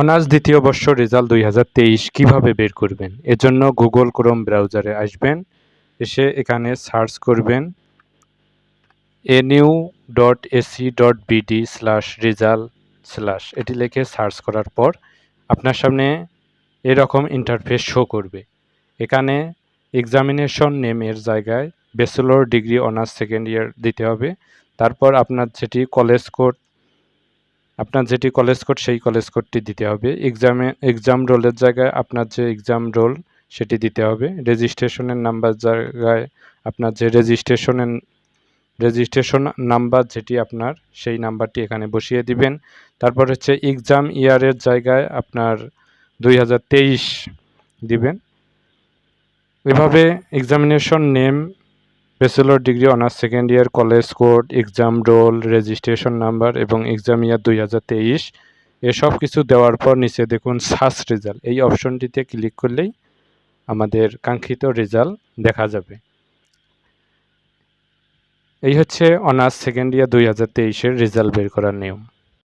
Honours দ্বিতীয় বর্ষ result দুই হাজার তেইশ কীভাবে বের করবেন? এজন্য গুগল ক্রোম ব্রাউজারে আসবেন, এসে এখানে সার্চ করবেন NU dot AC dot BD slash result slash এটি লিখে সার্চ করার পর আপনার সামনে এরকম ইন্টারফেস শো করবে। এখানে এক্সামিনেশন নেমের জায়গায় bachelor degree honours second year দিতে হবে। তারপর আপনার যেটি কলেজ কোড আপনার যেটি কলেজ কোড সেই কলেজ কোডটি দিতে হবে। এক্সামে এক্সাম রোলের জায়গায় আপনার যে এক্সাম রোল সেটি দিতে হবে। রেজিস্ট্রেশনের নাম্বার জায়গায় আপনার যে রেজিস্ট্রেশনের রেজিস্ট্রেশন নাম্বার যেটি আপনার, সেই নাম্বারটি এখানে বসিয়ে দিবেন। তারপর হচ্ছে এক্সাম ইয়ারের জায়গায় আপনার দুই হাজার তেইশ দিবেন। এভাবে examination name bachelor degree, honours, second year, college code, exam roll, registration number এবং এক্সাম ইয়ার দুই হাজার তেইশ। এসব কিছু দেওয়ার পর নিচে দেখুন সার্চ রেজাল্ট। এই অপশনটিতে ক্লিক করলেই আমাদের কাঙ্ক্ষিত রেজাল্ট দেখা যাবে। এই হচ্ছে অনার্স, সেকেন্ড ইয়ার দুই হাজার তেইশের রেজাল্ট বের করার নিয়ম।